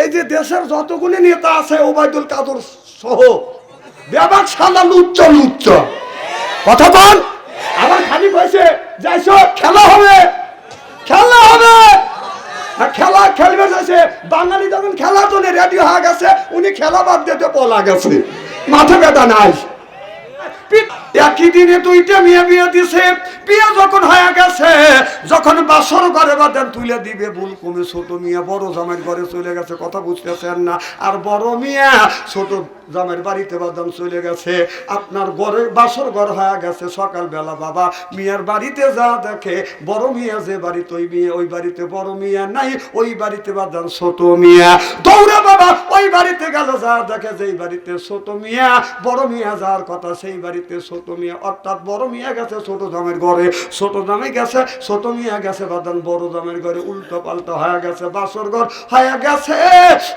এই যে দেশের যতগুলি নেতা আছে, ওবায়দুল কাদর সহ, ব্যাপক সাদা লুচ্চ লুচ্চ। কথা বল। আবার খালি হয়েছে যাইছো, খেলা হবে। খেলা হবে। খেলা খেলবে যাইছে, বাঙালি যখন খেলার জন্য রেডি হয়ে গেছে, উনি খেলা বাদ দিতে পলা গেছে। মাথা ব্যথা নাই। একই দিনে দুইটা দিছে। যখন হয়ে গেছে, যখন বাসর ঘরে বাদেন তুলে দিবে ভুল কমে ছোট মিয়া, বড় ঘরে চলে গেছে, কথা বুঝতেছেন না। আর বড় মিয়া, ছোট জামাইয়ের বাড়িতে বাদাম চলে গেছে। আপনার ঘরে বাসর ঘর হয়ে গেছে, সকালবেলা বাবা, মিয়ার বাড়িতে যা দেখে, বড় মিয়া যে বাড়িতে, ওই মিয়া, ওই বাড়িতে বড় মিয়া নাই, ওই বাড়িতে বাদাম ছোট মিয়া। দৌড়ে বাবা ওই বাড়িতে গেল যা দেখে যেই বাড়িতে ছোট মিয়া, বড় মিয়া যার কথা সেই বাড়িতে ছোট মিয়া, অর্থাৎ বড় মিয়া গেছে ছোট জামের ঘরে, ছোট জামে গেছে, ছোট মিয়া গেছে বাদান বড় জামের ঘরে, উল্টো পাল্টা হয়ে গেছে বাসর ঘর, হয়ে গেছে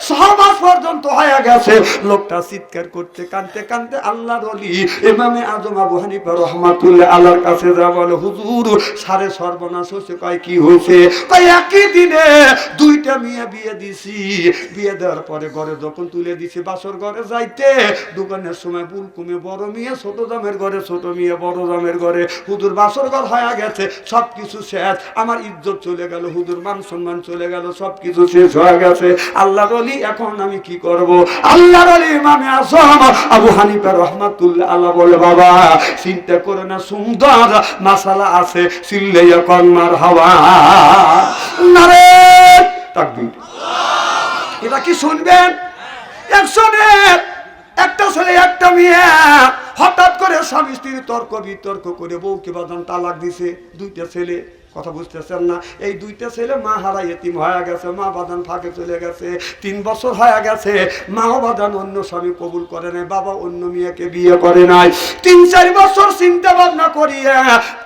ছ মাস পর্যন্ত হয়ে গেছে। লোকটা চিৎকার করতে কানতে কানতে আল্লাহর অলি ইমামে আজম আবু হানিফা রহমাতুল্লাহ আল্লাহর কাছে যা বলে, হুজুর, সারে সর্বনাশ হচ্ছে কয় কি হয়েছে? কয়, একই দিনে দুইটা মেয়ে বিয়ে দিছি। বিয়ে দেওয়ার পরে ঘরে যখন তুলে দিছি বাসর ঘরে যাইতে। দোকানের সময় বুল কমে বড় মেয়ে, ছোট দামের ঘরে ছোট মেয়ে, বড় দামের ঘরে। হুদুর বাসর ঘর হয়ে গেছে সব কিছু শেষ। আমার ইজ্জত চলে গেল হুদুর মান সম্মান চলে গেল সব কিছু শেষ হয়ে গেছে। আল্লাহ বলি এখন আমি কি করব? আল্লাহ বলি ইমামে আসম আবু হানিফা রহমাতুল্লাহ আল্লাহ বলে, বাবা, চিন্তা করে না, সুন্দর মাসালা আছে, সিল্লে কন্যার হাওয়া। নারে, তাকবীর। এটা কি শুনবেন? একটা ছেলে হঠাৎ করে স্বামী স্ত্রী তর্ক বিতর্ক করে বউকে বাদান তালাক দিছে দুইটা ছেলে। কথা বুঝতেছেন না? এই দুইটা ছেলে মা হারা এতিম হয়ে গেছে মা বাদান ফাঁকে চলে গেছে তিন বছর হয়ে গেছে মাও বাদান অন্য স্বামী কবুল করে নাই বাবা অন্য মেয়েকে বিয়ে করে নাই। তিন চার বছর চিন্তা ভাবনা করিয়া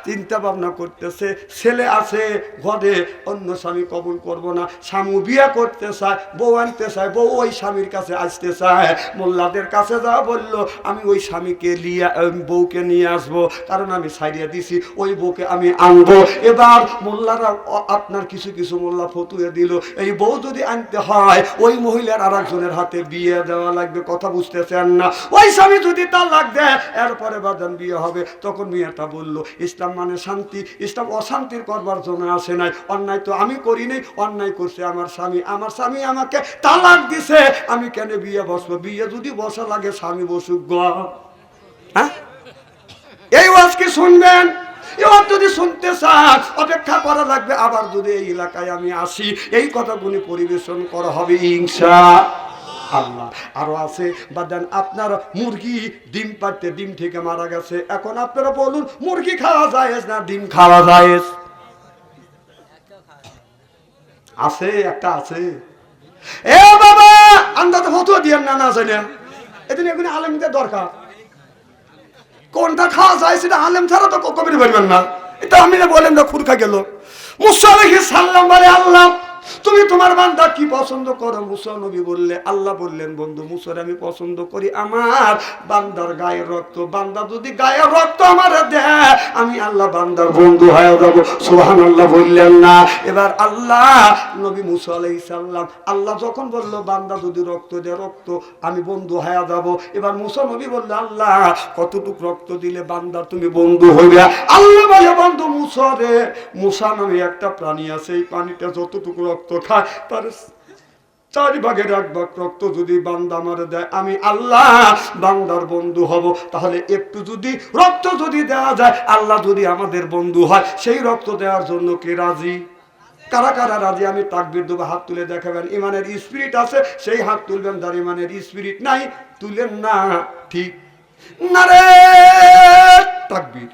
চিন্তা ভাবনা করতেছে ছেলে আছে ঘরে অন্য স্বামী কবুল করব না। স্বামী বিয়ে করতে চায় বউ আনতে চায় বউ ওই স্বামীর কাছে আসতে চায়। মোল্লাদের কাছে যা বলল আমি ওই স্বামীকে আহ, বউকে নিয়ে আসব কারণ আমি সাইডিয়া দিছি ওই বউকে আমি আনব। এবার মোল্লারা আপনার কিছু কিছু মোল্লা ফতুয়ে দিল। এই বউ যদি আনতে হয়, ওই মহিলার আর একজনের হাতে বিয়ে দেওয়া লাগবে, কথা বুঝতেছেন না। ওই স্বামী যদি তালাক দেয়, এরপরে বাদান বিয়ে হবে। তখন মেয়েটা বলল, ইসলাম মানে শান্তি, ইসলাম অশান্তির করবার জন্য আসে নাই। অন্যায় তো আমি করি নাই, অন্যায় করছে আমার স্বামী। আমার স্বামী আমাকে তালাক দিছে। আমি কেন বিয়ে বসবো? বিয়ে যদি বসা লাগে, স্বামী বসুক গ। হ্যাঁ? এই ওয়াজ কি শুনবেন? এবার যদি শুনতে চান অপেক্ষা করা লাগবে, আবার যদি এই এলাকায় আমি আসি, এই কথাগুলি পরিবেশন করা হবে, ইনশা আল্লাহ। আরও আছে বা দেন আপনার মুরগি ডিম পাড়তে ডিম থেকে মারা গেছে। এখন আপনারা বলুন, মুরগি খাওয়া যায় না ডিম খাওয়া যায় আছে, একটা আছে। এ বাবা, আন্দাজ হতো দিয়ে না না জানেন এদিন এগুলি আলমদের দরকার। কোনটা খাওয়া যায় সেটা আলেম ছাড়া তো কবির পারবেন না। এটা আমি বলেন না খুরখা গেল। মুসা আলাইহিস সাল্লাম বলে, আল্লাহ তুমি তোমার বান্দা কি পছন্দ করো? মুসা নবী বললে, আল্লাহ বললেন, বন্ধু, মুসার আমি পছন্দ করি আমার বান্দার গায়ের রক্ত। বান্দা যদি গায়ের রক্ত আমার দেয়, আমি আল্লাহ বান্দার বন্ধু হয়ে যাব। সোহান আল্লাহ বললেন, না। এবার আল্লাহ নবী মুসা আলাইহিস সালাম, আল্লাহ যখন বলল, বান্দা যদি রক্ত দেয়, রক্ত আমি বন্ধু হয়ে যাব। এবার মুসা নবী বলল, আল্লাহ, কতটুক রক্ত দিলে বান্দার তুমি বন্ধু হইবে? আল্লাহ বলে বন্ধু মুসা রে মুসা নামে একটা প্রাণী আছে, এই প্রাণীটা যতটুকু রক্ত খায়, তার চারি ভাগের এক ভাগ রক্ত যদি বান্দা মারে দেয়, আমি আল্লাহ বান্দার বন্ধু হব। তাহলে একটু যদি রক্ত যদি দেওয়া যায়, আল্লাহ যদি আমাদের বন্ধু হয়, সেই রক্ত দেওয়ার জন্য কে রাজি? কারা কারা রাজি? আমি তাকবির দেবো, হাত তুলে দেখাবেন। ইমানের স্পিরিট আছে, সেই হাত তুলবেন, যার ইমানের স্পিরিট নাই, তুলেন না, ঠিক। না রে, তাকবির।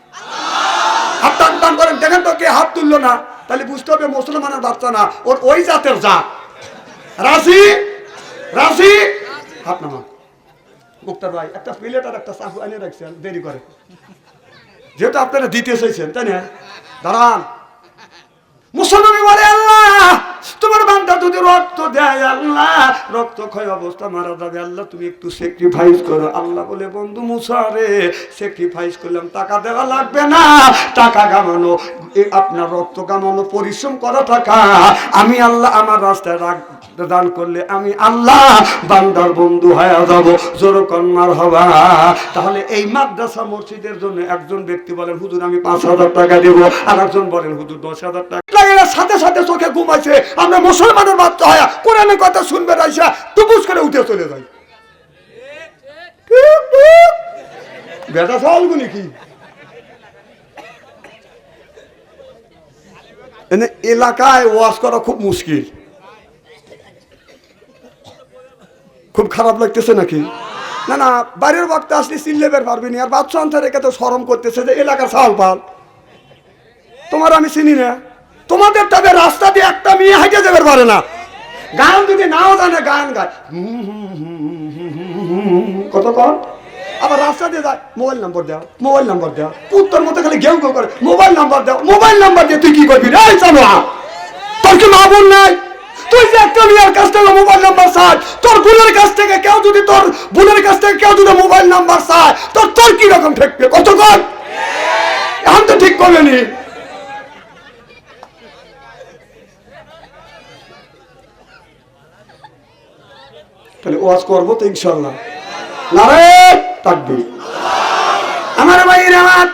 হাত টান করেন, দেখেন তো কে হাত তুললো না। তাহলে বুঝতে হবে মুসলমানের বাচ্চা না, ওর ওই জাতের জাত। রাশি রাশি হাত নামা। মুক্তার ভাই, একটা প্লেট আর একটা চাকু এনে রাখছেন, দেরি করে। যেহেতু আপনারা দিতে চাইছেন, তাই না? দাঁড়ান। মুসলমানি বলে তোমার বান্দা যদি রক্ত দেয় আল্লাহ, রক্ত ক্ষয় অবস্থা মারা যাবে আল্লাহ, তুমি একটু স্যাক্রিফাইস করো। আল্লাহ বলে, বন্ধু মুসা রে স্যাক্রিফাইস করলাম, টাকা দেওয়া লাগবে না। টাকা কামানো আপনার রক্ত কামানো, পরিশ্রম করা টাকা। আমি আল্লাহ আমার রাস্তায় রাখ দান করলে আমি আল্লাহ বান্দার বন্ধু হয়ে যাব। জোর কন্যার হবা। তাহলে এই মাদ্রাসা মসজিদের জন্য একজন ব্যক্তি বলেন, হুজুর, আমি পাঁচ হাজার টাকা দেব। আর একজন বলেন, হুজুর, দশ হাজার টাকা সাথে সাথে চোখে ঘুমাইছে আমরা মুসলমানের বাচ্চা হয়। কোরআনের কথা শুনবে রাইসা তুপুস করে উঠে চলে যাই বেটা সওয়ালগুলি কি? এলাকায় ওয়াশ করা খুব মুশকিল। খুব খারাপ লাগতেছে নাকি? না না বাইরের বক্তা আসলে চিনলেবের পারবি না। আর বাচ্চা আনতে রেখে তো সরম করতেছে যে এলাকার চাল পাল। তোমার আমি চিনি না। তোমাদের তবে রাস্তা দিয়ে একটা মেয়ে হাইটে যাবে পারে না। গান যদি নাও জানে, গান গায়। কত কর আবার রাস্তা দিয়ে যায়, মোবাইল নাম্বার দাও, মোবাইল নাম্বার দাও। পুত্তর মতো খালি ঘেউ ঘেউ করে, মোবাইল নাম্বার দাও, মোবাইল নাম্বার দিয়ে তুই কি করবি রে? চালো তোর কি মা বোন নাই? তুই যে একটা মেয়ের কাছ থেকে মোবাইল নাম্বার চাই তোর বোনের কাছ থেকে কেউ যদি তোর বোনের কাছ থেকে কেউ যদি মোবাইল নাম্বার চায় তোর তোর কি রকম ঠেকবে? কত কর এখন তো ঠিক করবে নি। ওয়াজ করব তো ইনশাল্লাহ। নারে থাকবে আমার ভাই আমার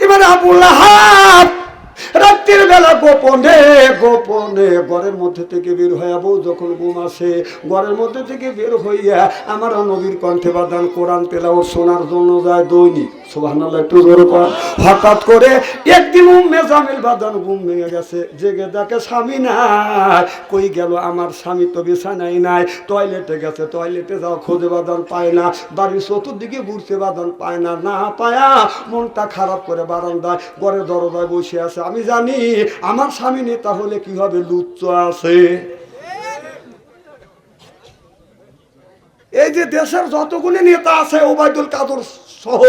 এবারে আবুল্লাহ রাত্রির বেলা গোপনে গোপনে ঘরের মধ্যে থেকে বের হইয়া বউ যখন ঘুম আসে, ঘরের মধ্যে থেকে বের হইয়া আমার নবীর কণ্ঠে বাদান কোরআন তেলাও শোনার জন্য যায় দৈনিক। সুবহানাল্লাহ, একটু জোরে হঠাৎ করে একদিন উম্মে জামিল বাদান ঘুম ভেঙে গেছে। জেগে দেখে স্বামী নাই। কই গেল আমার স্বামী তো বিছানাই নাই। টয়লেটে গেছে, টয়লেটে যাও খোঁজে বাদান পায় না। বাড়ির চতুর্দিকে ঘুরছে বাদান পায় না। না পায়া মনটা খারাপ করে বারান্দায় ঘরে দরজায় বসে আছে। আমি জানি, আমার স্বামী নেই, তাহলে কি হবে? লুচ্চ আছে। এই যে দেশের যতগুলি নেতা আছে, ওবায়দুল কাদর সহ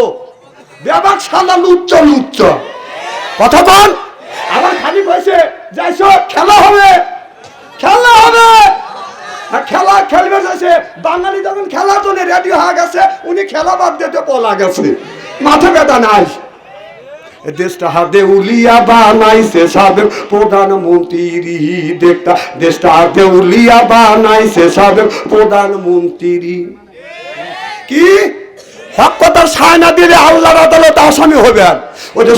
ব্যাপার সাদা লুচ্চ লুচ্চ। কথা বল। আবার খালি বসে যাইছ, খেলা হবে। খেলা হবে। খেলা খেলবে যাইছে, বাঙালি যখন খেলার জন্য রেডি হয়ে গেছে, উনি খেলা বাদ দিতে পলা গেছে। মাথা ব্যথা নাই। দেশটা হাতে উলিয়া বানাইছে সাবেক প্রধানমন্ত্রী দেখতা দেশটা হাতে উলিয়া বানাইছে সাবেক প্রধানমন্ত্রী কি? আসামি হবে আর। ওই যে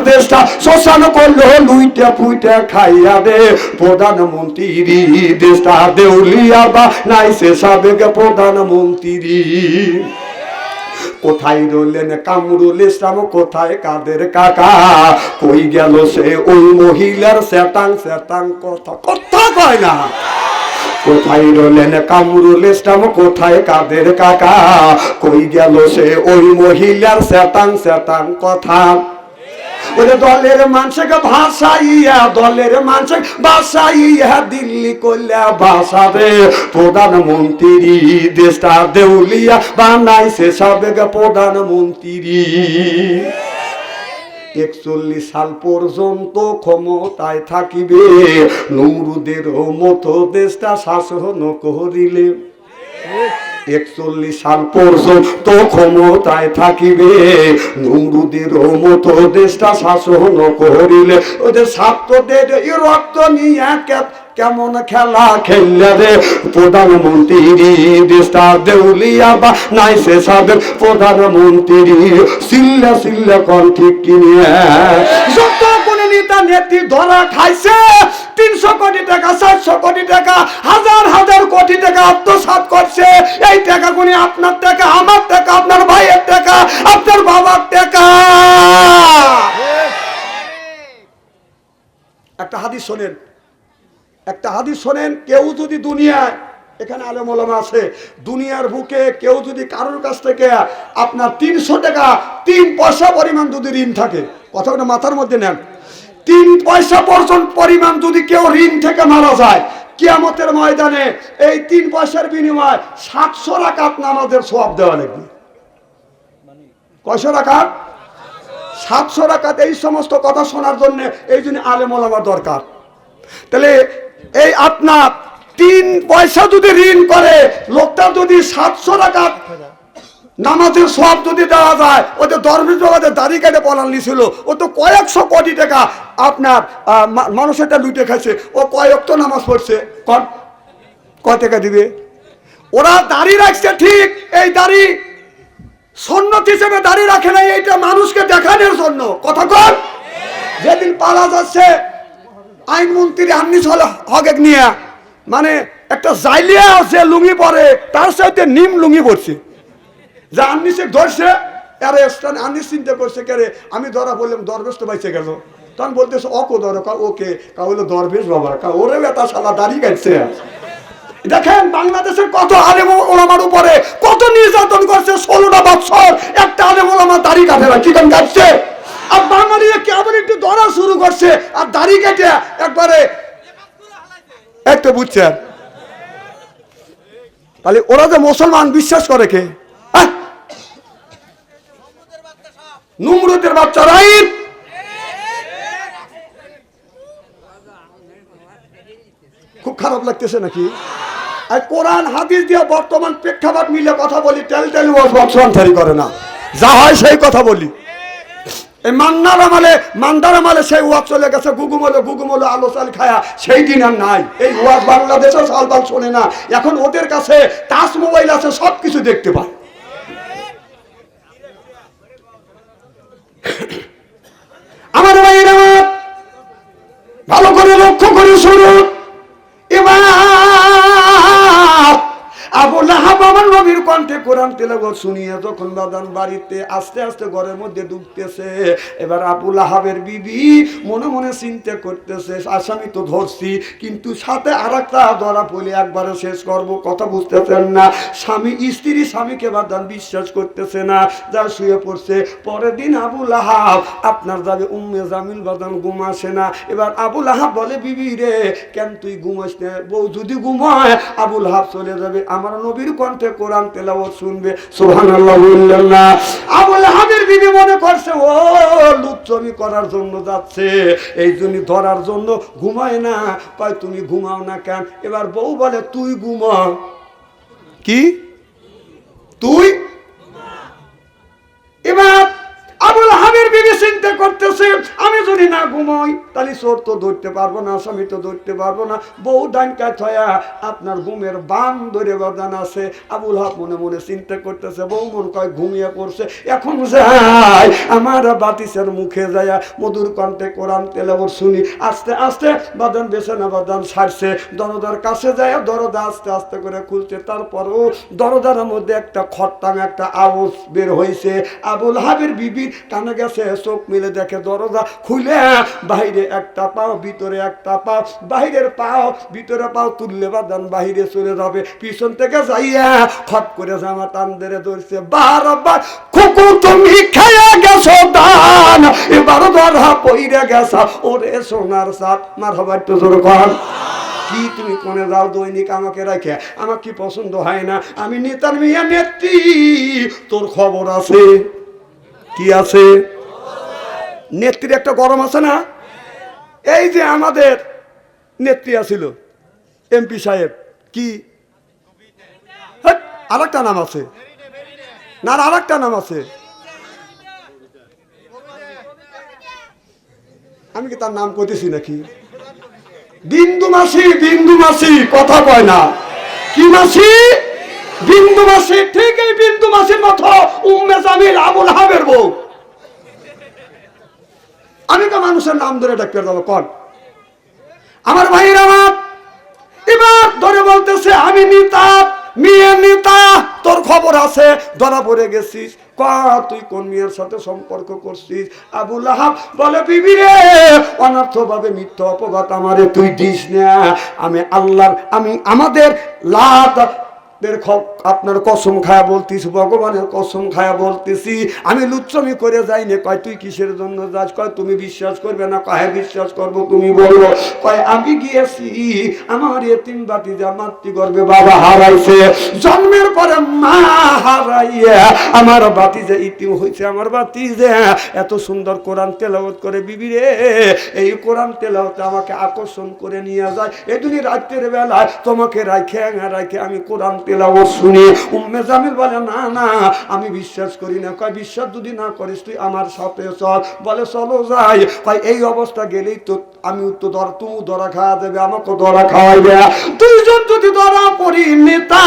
দেশটা খাইয়া দে। প্রধানমন্ত্রী দেশটা প্রধানমন্ত্রী কোথায় রইলেন কামরুল ইসলাম? কোথায় কাদের কাকা? কই গেল সে? ওই মহিলার স্যাটাং স্যাটাং কথা কথা কয় না। কোথায় রলেন কামরুল ইসলাম? কোথায় কাদের কাকা? কই গেল সে? ওই মহিলার স্যাটাং স্যাটাং কথা। ওরে দলের মানুষকে ভাষাইয়া, দলের মানুষ ভাষাইয়া দিল্লি করলে ভাষাবে প্রধানমন্ত্রী দেশটা দেউলিয়া বানাইছে সাবেক প্রধানমন্ত্রী। একচল্লিশ সাল পর্যন্ত ক্ষমতায় থাকিবে। নৌরুদের মতো দেশটা শাসন করিলে একচল্লিশ সাল পর্যন্ত ক্ষমতায় থাকিবে। নৌরুদের মতো দেশটা শাসন করিলে ওদের ছাত্রদের রক্ত নিয়ে কেমন খেলা খেললে রে? প্রধানমন্ত্রী দেশটা দেউলিয়া বা নাই সে সাবেক প্রধানমন্ত্রী সিল্লা সিল্লা কন। ঠিক কিনে নেতা নেত্রী ধরা খাইছে। তিনশো কোটি টাকা, চারশো কোটি টাকা, হাজার হাজার কোটি টাকা আত্মসাৎ করছে। এই আপনার টাকা, আমার টাকা, আপনার ভাইয়ের টাকা, আপনার বাবার টাকা। একটা হাদিস শোনেন। একটা হাদিস শোনেন, কেউ যদি দুনিয়ায়, এখানে আলেম ওলামা আছে, দুনিয়ার বুকে কেউ যদি কারোর কাছ থেকে আপনার তিনশো টাকা, তিন পয়সা পরিমাণ যদি ঋণ থাকে কথাটা মাথার মধ্যে নেন। তিন পয়সা পর্যন্ত পরিমাণ যদি কেউ ঋণ থেকে মারা যায়, কিয়ামতের ময়দানে এই তিন পয়সার বিনিময়ে সাতশো রাকাত নামাজের সব দেওয়া লাগবে। কয়শো রাকাত? সাতশো রাকাত এই সমস্ত কথা শোনার জন্য এই জন্য আলেম ওলামা দরকার। তাহলে এই আপনার তিন পয়সা যদি ঋণ করে, লোকটা যদি সাতশো টাকা নামাজের সব যদি দেওয়া যায় ওদের দরবেশ বাবাদের দাড়ি কেটে পলান নিছিল, ও তো কয়েকশো কোটি টাকা আপনার মানুষেরটা লুটে খাইছে, ও কয়েক তো নামাজ পড়ছে? কয় টাকা দিবে? ওরা দাড়ি রাখছে ঠিক, এই দাড়ি সন্ন্যত হিসেবে দাড়ি রাখে নাই, এইটা মানুষকে দেখানোর জন্য কথা যেদিন পালা যাচ্ছে আইনমন্ত্রী আন্নিস হল হকেক নিয়ে মানে একটা জাইলিয়া যে লুঙ্গি পরে, তার সাথে নিম লুঙ্গি পড়ছে যে আন্নিসে ধরছে, আরে স্থান আন্নিস চিন্তা করছে কে আমি ধরা বললাম দরবেশ তো বাইছে গেল। তখন বলতেছে অকো ধরো কা ওকে কা হলো দরবেশ বাবা কা ওরে বেটা শালা, দাড়ি কাটছে। দেখেন বাংলাদেশের কত আলেম ওলামার উপরে কত নির্যাতন করছে, ষোলোটা বছর একটা আলেম ওলামা দাড়ি কাটে না, কি চিকন কাটছে আর বাঙালি কেমন একটু ধরা শুরু করছে, আর দাড়ি কেটে একবারে একটা বুঝছেন। তাহলে ওরা যে মুসলমান, বিশ্বাস করে কে? হ্যাঁ? নুমরুদের বাচ্চা রাইট খুব খারাপ লাগতেছে নাকি? আর কোরআন, হাদিস দিয়ে বর্তমান প্রেক্ষাপট মিলে কথা বলি টেল টেল বক্সান্তারি করে না। যা হয় সেই কথা বলি। এই মান্নার আমালে, মান্দার আমালে সেই ওয়াজ চলে গেছে, গুগুমলে গুগুমলে আলো চাল খায়া। সেই দিন আর নাই। এই ওয়াজ বাংলাদেশে সালবাল শোনে না। এখন ওদের কাছে টাচ মোবাইল আছে সব কিছু দেখতে পায়। আমার নবীর কণ্ঠে কোরআন তেলাওয়াত শুনিয়ে যখন বাড়িতে আস্তে আস্তে ঘরের মধ্যে এবার বিবি মনে মনে চিন্তা করতেছে, আসামি তো ধরছি, কিন্তু সাথে আর একটা ধরা পড়লে একবারে শেষ করব, কথা বুঝতেছেন না। স্বামী, স্ত্রী স্বামীকে বাদান বিশ্বাস করতেছে না, যা শুয়ে পড়ছে। পরের দিন আবু লাহাব, আপনার যাবে উম্মে জামিল বাদান ঘুম আসে না। এবার আবু লাহাব বলে, বিবি রে, কেন তুই ঘুমাস না বউ যদি ঘুমায়, আবু লাহাব চলে যাবে। আমার নবীর কণ্ঠে কোরআন তেলাওয়াত শুনবে। সুবহানাল্লাহ বললেন না আবুল হাবির বিবি মনে করছে, ও লুচ্ছবি করার জন্য যাচ্ছে। এই জন্য ধরার জন্য ঘুমায় না। কয়, তুমি ঘুমাও না কেন? এবার বউ বলে, তুই ঘুমা। কি? তুই তাহলে চোর তো ধরতে পারব না, স্বামী তো ধরতে পারব না। বউ ডানকা থয়া আপনার ঘুমের বান ধরে বাদান আছে। আবুল হাব মনে মনে চিন্তা করতেছে, বউ মন কয় ঘুমিয়ে পড়ছে। এখন যাই, আমার বাতিসের মুখে যায় মধুর কণ্ঠে কোরআন তেলাবর শুনি। আস্তে আস্তে বাদান বেছে না বাদান ছাড়ছে। দরদার কাছে যায় দরদা আস্তে আস্তে করে খুলছে। তারপরও দরদার মধ্যে একটা খট্টাং, একটা আওয়াজ বের হয়েছে আবুল হাবির বিবির কানে গেছে, চোখ মিলে দেখে দরজা খুলে বাইরে একটা পাও, ভিতরে একটা পাও বাইরের পাও, ভিতরে পাও তুললে বাদান বাহিরে চলে যাবে। পিছন থেকে যাইয়া খট করে জামা টান ধরে ধরছে, বারবার কুকু তুমি খেয়ে গেছো দান, এবার ধরা পইরে গেছা। ওরে সোনার সাত মার হবার তো জোর কর। কি তুমি কোনে যাও দৈনিক আমাকে রাখে? আমার কি পছন্দ হয় না? আমি নেতার মিয়া, নেত্রী, তোর খবর আছে? কি আছে? নেত্রীর একটা গরম আছে না? এই যে আমাদের নেত্রী আছিল এমপি সাহেব, কি? আর একটা নাম আছে। না আর একটা নাম আছে। আমি কি তার নাম কইতেছি নাকি? বিন্দু মাসি বিন্দু মাসি, কথা কয় না। কি মাসি? বিন্দু মাসি, ঠিক এই বিন্দু মাসির মতো উম্মে জামিল আবুল হাবের বউ। আমি তো মানুষের নাম ধরে ডাকতে দেবো, কন। আমার ভাইয়ের আমার এবার ধরে বলতেছে, আমি নিতা, মেয়ে নেতা, তোর খবর আছে, ধরা পড়ে গেছিস। ক, তুই কোন মেয়ের সাথে সম্পর্ক করছিস? আবুল আহাব বলে, বিবি রে অনর্থ ভাবে মিথ্যা অপবাদ আমারে তুই দিস না। আমি আল্লাহর, আমি আমাদের লাত খ- আপনার কসম খায়া বলতেছি, ভগবানের কসম খায়া বলতেছি। আমি লুচ্ছমি করে যাই না, কয়, তুই কিসের জন্য যাস? কয়, তুমি বিশ্বাস করবে না। কয় বিশ্বাস করব, তুমি বলো। কয়, আমি গিয়েছি, আমার এতিম বাতি যা মাতৃগর্ভে বাবা হারাইছে। জন্মের পরে মা হারাইয়া আমার বাতি যে ইতিম হয়েছে আমার বাতি যে এত সুন্দর কোরআন তেলাওয়াত করে, বিবি রে, এই কোরআন তেলাওয়াতে আমাকে আকর্ষণ করে নিয়ে যায়। এদিনই রাত্রের বেলায় তোমাকে রাখে রাখে আমি কোরআন তেলাওয়াত শুনে। উম্মে জামিল বলে, না না, আমি বিশ্বাস করি না। কয়, বিশ্বাস যদি না করিস, তুই আমার সাথে চল। বলে, চলো যাই। কয়, এই অবস্থা গেলেই তো আমি তো ধর তুমি ধরা খাওয়া দেবে, আমাকে ধরা খাওয়াইবে। দুইজন যদি ধরা পড়ি নেতা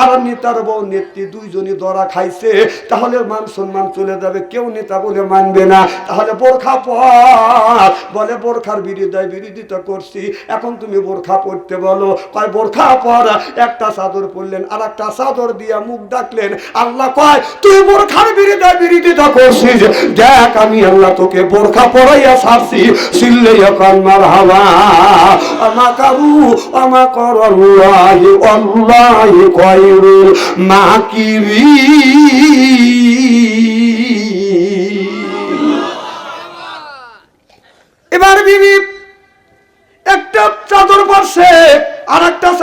আর নেতার বউ নেত্রী দুইজনই ধরা খাইছে, তাহলে মান সম্মান চলে যাবে, কেউ নেতা বলে মানবে না। তাহলে বোরখা পর, বলে বোরখার বিরোধিতা বিরোধিতা করছি, এখন তুমি বোরখা পড়তে বলো। কয়, বোরখা পর, একটা চাদর পরলেন আর একটা চাদর দিয়া মুখ ডাকলেন, আল্লাহ কয়, তুই বোরখার বিরোধিতা বিরোধিতা করছিস। দেখ, আমি আল্লাহ তোকে বোরখা পরাইয়া ছাড়ছি, সিল্লে এখন মার হাওয়া আমা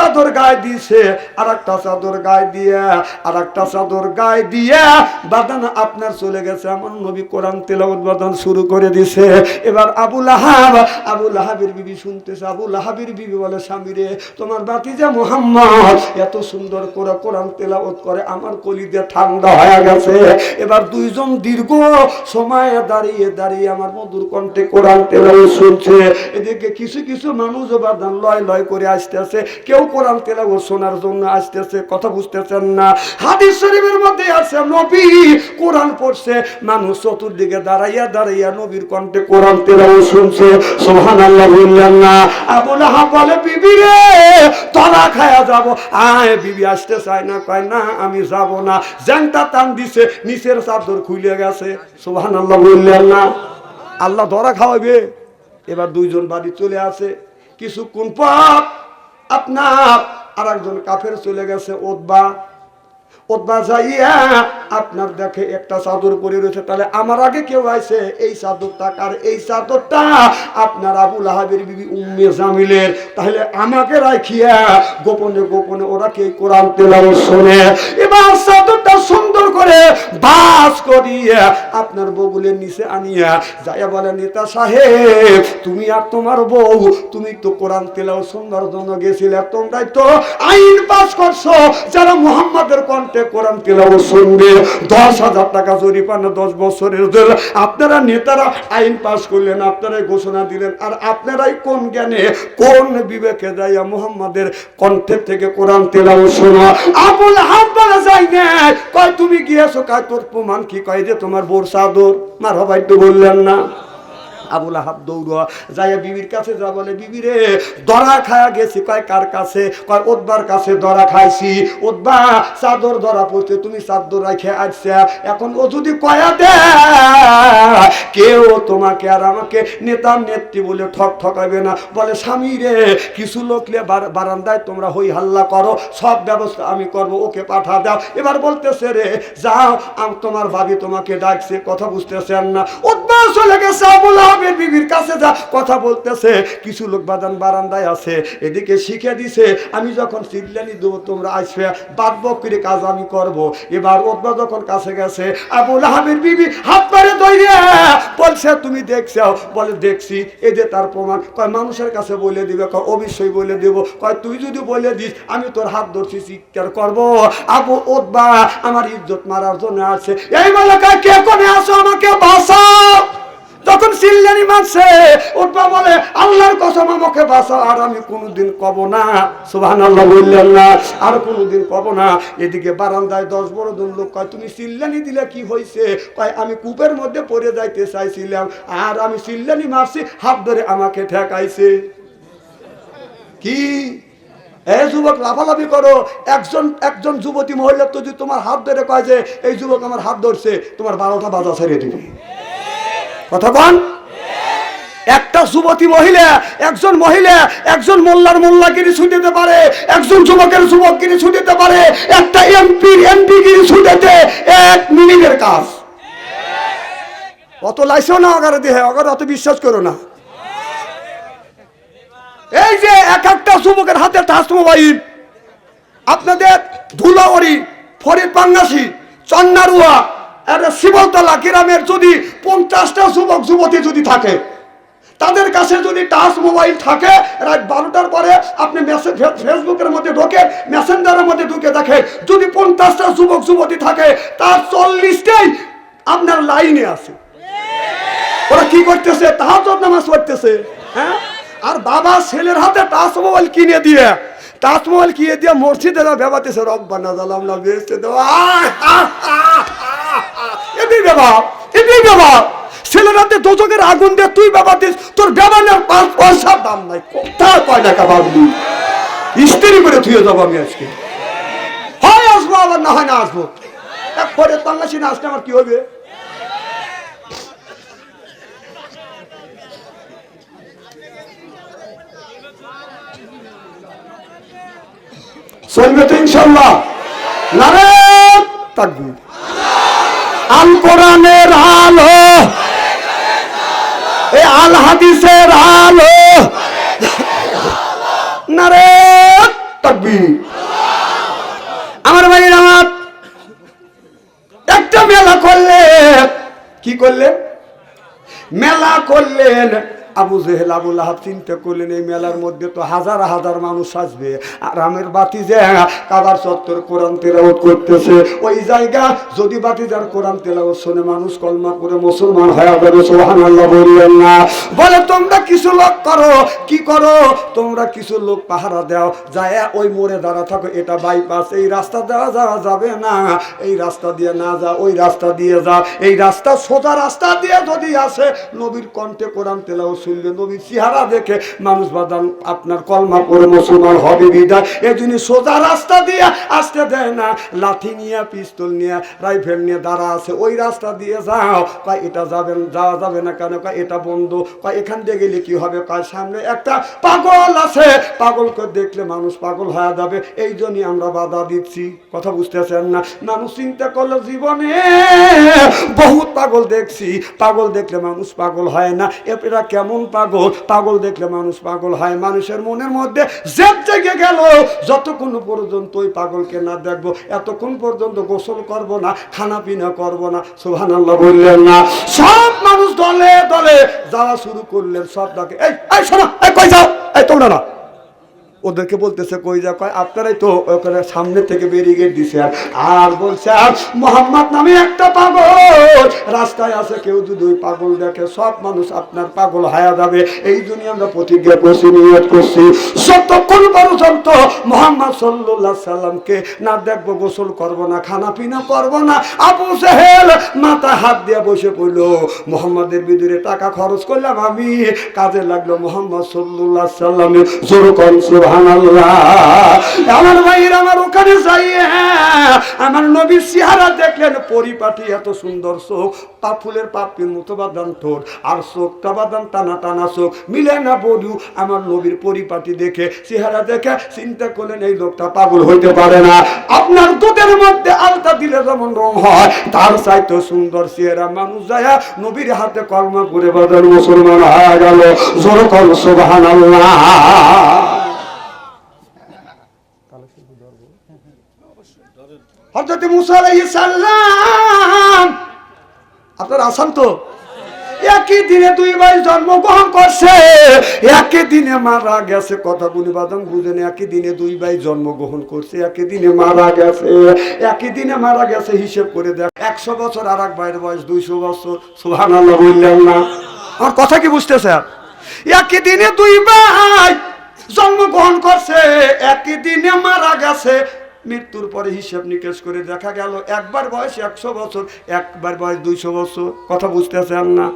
চাদর গায়ে দিয়েছে আর একটা চাদর গায়ে দিয়ে আর একটা চাদর গায়ে দিয়ে বাদান আপনার চলে গেছে আমার নবী কোরআন তেলাওয়াত বাদান শুরু করে দিছে। এবার আবু লাহাব, আবু লাহাবের বিবি শুনতেছে, আবু লাহাবের বিবি বলে স্বামীরে তোমার বাতিজা মোহাম্মদ এত সুন্দর করে কোরআন তেলাওয়াত করে, আমার কলিতে ঠান্ডা হয়ে গেছে। এবার দুইজন দীর্ঘ সময় দাঁড়িয়ে দাঁড়িয়ে আমার মধুর কণ্ঠে কোরআন তেলাওয়াত শুনছে। এদিকে কিছু কিছু মানুষ বাদান লয় লয় করে আসতেছে। কেউ কোরআন তেলাওয়াত শোনার জন্য আসতেছে, কথা বুঝতেছেন না। হাদিস শরীফের মধ্যে আছে, নবী কোরআন পড়ছে, মানুষ চতুর্দিকে দাঁড়াইয়া দাঁড়াইয়া নবীর কণ্ঠে কোরআন তেলাওয়াত শুনছে। সুবহানাল্লাহ বললেন না, আবু লাহাব বলে, বিবি রে, তলা খায়া যাব। আয়, বিবি আসতে চায় না, কয়, না, আমি যাব না। জ্যাংটা টান দিছে, নিচের চাদর খুলে গেছে। সুবহানাল্লাহ বললেন না, আল্লাহ ধরা খাওয়াবে এবার দুইজন বাড়ি চলে আসে। কিছুক্ষণ পর আপনার আর একজন কাফের চলে গেছে ওদবা ওদবা যাইয়া আপনার দেখে একটা চাদর পরে রয়েছে। তাহলে আমার আগে কেউ আছে এই চাদরটা কার? এই চাদরটা আপনার আবুল আহাবের বিবি উম্মে জামিলের। তাহলে আমাকে রাখিয়া গোপনে গোপনে ওরা কে কোরআন তেলাও শোনে? এবার চাদরটা করে বাস করিয়া আপনার বগুলের নিচে আনিয়া যাইয়া বলে, নেতা সাহেব, তুমি আর তোমার বউ, তুমি তো কোরআন তেলাও সুন্দর জন্য গেছিলে, তোমরাই তো আইন পাস করছ। যারা মুহাম্মাদের কণ্ঠে কোরআন তেলাও শুনবে, দশ হাজার টাকা জরিপানা দশ বছরের জেল। আপনারা নেতারা আইন পাস করলেন, আপনারাই ঘোষণা দিলেন। আর আপনারাই কোন জ্ঞানে, কোন বিবেকে যাইয়া মোহাম্মদের কণ্ঠের থেকে কোরআন তেলাও শোনো? আবুল হাব্বালা যাই না, কয় তুমি গিয়েছো কায় তোর প্রমাণ কি কয় যে তোমার বোর চাদর? মার হবাই বললেন না। আবুল আহাব দৌড়া যাইয়া বিবির কাছে যা বলে বিবি রে দরা খায়া গেছি। কয়, কার কাছে? কয় ওদবার কাছে দরা খাইছি। ওদবা চাদর দরা পড়তে তুমি চাদর রাখে আসছে এখন ও যদি কয়া দে, কেউ তোমাকে আর আমাকে নেতার নেত্রী বলে ঠক ঠকাবে না। বলে, স্বামী রে, কিছু বার- বারান্দায় তোমরা হই হাল্লা করো, সব ব্যবস্থা আমি করব, ওকে পাঠা দাও। এবার বলতেছে রে, যাও, আম, তোমার ভাবি তোমাকে ডাকছে, কথা বুঝতেছেন না। উদ্বাস চলে গেছে আবুল আহমেদ বিবির কাছে যা কথা বলতেছে, কিছু লোক বাদান বারান্দায় আছে, এদিকে শিখে দিছে, আমি যখন চিল্লানি দেবো, তোমরা আসবে বাদ বকরি কাজ আমি করব। এবার ওদবা যখন কাছে গেছে আবুল আহমেদ বিবি হাত পারে দইরে বলছে, তুমি দেখছ? বলে, দেখছি। এই যে তার প্রমাণ, কয়, মানুষের কাছে বলে দিবে। কয়, অবশ্যই বলে দেব। কয়, তুই যদি বলে দিস, আমি তোর হাত ধরছি, চিৎকার করব। আবু ওদবা আমার ইজ্জত মারার জন্য আছে এই বলে কে কোনে আসো আমাকে বাঁচাও। সিল্লানি মারছে। ওটা বলে, আল্লাহর কসম আমাকে বাঁচা, আর আমি কোনোদিন কব না। সুবহান আল্লাহ বললেন না, আর কোনোদিন কব না। এদিকে বারান্দায় দশ বড় জন লোক কয়, তুমি সিল্লানি দিলে কি হয়েছে কয়, আমি কূপের মধ্যে পড়ে যাইতে চাইছিলাম, আর আমি সিল্লানি মারছি, হাত ধরে আমাকে ঠেকাইছে। কি? এ যুবক, লাফালাফি করো। একজন একজন যুবতী মহিলা তো যদি তোমার হাত ধরে কয় যে, এই যুবক আমার হাত ধরছে, তোমার বারোটা বাজা ছেড়ে দিবে। কন। একটা যুবতী মহিলা, একজন মহিলা, একজন মোল্লার মোল্লাগিরি ছুটিতে পারে, একজন যুবকের যুবকগিরি ছুটিতে পারে, একটা এমপির এমপিগিরি ছুটেতে এক মিনিটের কাজ। অত লাইসেও না অগারে দেহে, অগারে অত বিশ্বাস করো না। এই যে এক একটা যুবকের হাতে টাচ মোবাইল, আপনাদের ধুলাওয়ারি ফরিদ পাঙ্গাসি চন্নারুয়া আর শিবতলা গ্রামের যদি পঞ্চাশটা যুবক, যুবতী যদি থাকে, তাদের কাছে যদি টাচ মোবাইল থাকে, রাত বারোটার পরে আপনি ফেসবুকের মধ্যে ঢোকে, মেসেঞ্জারের মধ্যে ঢুকে দেখেন যদি পঞ্চাশটা যুবক, যুবতী থাকে, তার চল্লিশটাই আপনার লাইনে আছে। ওরা কি করতেছে? তাহাজত নামাজ পড়তেছে। হ্যাঁ? আর বাবা ছেলের হাতে টাচ মোবাইল কিনে দিয়ে, টাচ মোবাইল কিনে দিয়ে মসজিদে না ভেবাতেছে রব্বানা জালাম না বেসতে দেওয়া এদি বাবা এদি বাবা। ছেলের হাতে দোজকের আগুন দিয়ে তুই বাবা দিস, তোর বেবানের পাঁচ পয়সার দাম নাই। কোথায় কয় টাকা ভাবলি স্ত্রী করে থুয়ে যাব আমি আজকে। হয় আসব আবার, না হয় না আসব। পরে বাংলাদেশি না আসলে আমার কি হবে? চলবে ইনশাল্লাহ। নারে তাকবীর। আল কোরআনের আলো। এ আল হাদিসের আলো। নারে তাকবীর। আমার বাড়ির আমার একটা মেলা করলেন। কি করলেন? মেলা করলেন। আবু জেহেল আবুল আহাব চিন্তা করলেন, এই মেলার মধ্যে তো হাজার হাজার মানুষ আসবে। আর আমের বাতি যে কাবার চত্বর কোরআন তেলাওত করতেছে। ওই জায়গা যদি বাতি যার কোরআন তেলাওত শোনে মানুষ কলমা করে মুসলমান হয়ে যাবে সোহান আল্লাহ বললেন না। বলে, তোমরা কিছু লোক করো, কি করো? তোমরা কিছু লোক পাহারা দাও, যায় ওই মোড়ে দাঁড়া থাকো, এটা বাইপাস এই রাস্তা দেওয়া যাওয়া যাবে না। এই রাস্তা দিয়ে না যা, ওই রাস্তা দিয়ে যা, এই রাস্তা সোজা রাস্তা দিয়ে যদি আসে, নবীর কণ্ঠে কোরআন তেলাও শুনলে নবীর চেহারা দেখে মানুষ বাদান আপনার কলমা করে মুসলমান হবে বিদায়। এই জন্য সোজা রাস্তা দিয়ে আসতে দেয় না লাঠি নিয়ে, পিস্তল নিয়ে, রাইফেল নিয়ে দাঁড়া আছে, ওই রাস্তা দিয়ে যাও। কয়, এটা যাবেন যাওয়া যাবে না কেন? কয়, এটা বন্ধ। কয়, এখান দিয়ে গেলে কি হবে? কয়, সামনে একটা পাগল আছে। পাগলকে দেখলে মানুষ পাগল হয়ে যাবে। এই জন্যই আমরা বাধা দিচ্ছি। কথা বুঝতেছেন না? মানুষ চিন্তা করল, জীবনে বহুত পাগল দেখছি। পাগল দেখলে মানুষ পাগল হয় না। এরা কেমন পাগল? পাগল দেখলে মানুষ পাগল হয়। মানুষের মনের মধ্যে জেদ জেগে গেল, যতক্ষণ পর্যন্ত ওই পাগলকে না দেখব, এতক্ষণ পর্যন্ত গোসল করব না খানা পিনা করব না। সোহান আল্লাহ বললেন না। সব মানুষ দলে দলে যাওয়া শুরু করলেন, সব ডাকে এই শোনো, এই কই যাও? এই তোমরা না। ওদেরকে বলতেছে, কই যা কয়, আপনারাই তো ওখানে সামনে থেকে ব্যারিকেড দিছে। আর বলছে মোহাম্মদ নামে একটা পাগল। রাস্তায় আছে কেউ যদি ওই পাগল দেখে, সব মানুষ আপনার পাগল হায়া যাবে। এই জন্য আমরা প্রতিজ্ঞা করছি, নিয়ত করছি। যতক্ষণ পর্যন্ত মোহাম্মদ সাল্লাহ সাল্লামকে না দেখব, গোসল করব না খানা পিনা করব না, আবু সেহেল মাথা হাত দিয়ে বসে পড়ল। মোহাম্মদের বিদুরে টাকা খরচ করলাম আমি। কাজে লাগল মোহাম্মদ সাল্লাহ সাল্লামের জোর কন সুবহানাল্লাহ আমার ভাইয়ের আমার ওখানে আমার নবীর চেহারা দেখলেন, পরিপাটি এত সুন্দর চোখ, পা ফুলের মতো ঠোঁট, আর চোখটা টানা টানা চোখ, মিলে না বলু আমার নবীর পরিপাটি দেখে, চেহারা দেখে চিন্তা করলেন, এই লোকটা পাগল হইতে পারে না। আপনার দুধের মধ্যে আলতা দিলে যেমন রং হয়, তার চাইতে সুন্দর চেহারা মানুষ যায় নবীর হাতে কর্ম করে বাজার মুসলমান হয়ে গেল। জোর কল সোবাহান হজরত মুসা আপনার আসান তো? একই দিনে দুই ভাই জন্মগ্রহণ করছে, একই দিনে মারা গেছে, কথা গুলি বাদাম বুঝেন একই দিনে দুই ভাই জন্মগ্রহণ করছে, একই দিনে মারা গেছে, একই দিনে মারা গেছে, হিসেব করে দেখ, একশো বছর আর এক ভাইয়ের বয়স দুইশো বছর সুহান আল্লাহ বললেন না। আমার কথা কি বুঝতেছেন একই দিনে দুই ভাই জন্মগ্রহণ করছে, একই দিনে মারা গেছে মৃত্যুর পরে হিসেব নিকেশ করে দেখা গেল, একবার বয়স একশো বছর, একবার বয়স দুইশো বছর, কথা বুঝতেছেন না।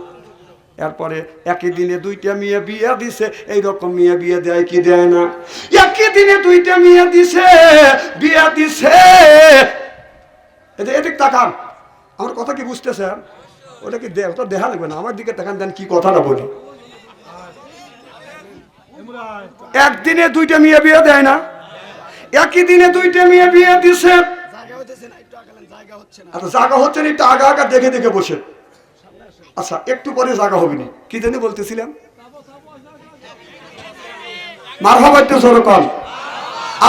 এরপরে একই দিনে দুইটা মেয়ে বিয়ে দিছে, এইরকম মেয়ে বিয়ে দেয় কি দেয় না? একই দিনে দুইটা মেয়ে দিছে, বিয়ে দিছে। এদিক তাকান, আমার কথা কি বুঝতেছেন ওটা কি ওটা দেখা লাগবে না, আমার দিকে তাকান, দেন কি কথাটা বলি। একদিনে দুইটা মেয়ে বিয়ে দেয় না? একই দিনে দুইটা মেয়ে বিয়ে দিছে। আচ্ছা জায়গা হচ্ছে না একটু আগা আগা দেখে দেখে বসে। আচ্ছা একটু পরে জায়গা হবে না। কি জানি বলতেছিলাম? মারহাবাদ্য সরকন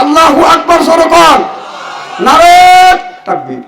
আল্লাহ আকবর সরকার নারে তাকবীর।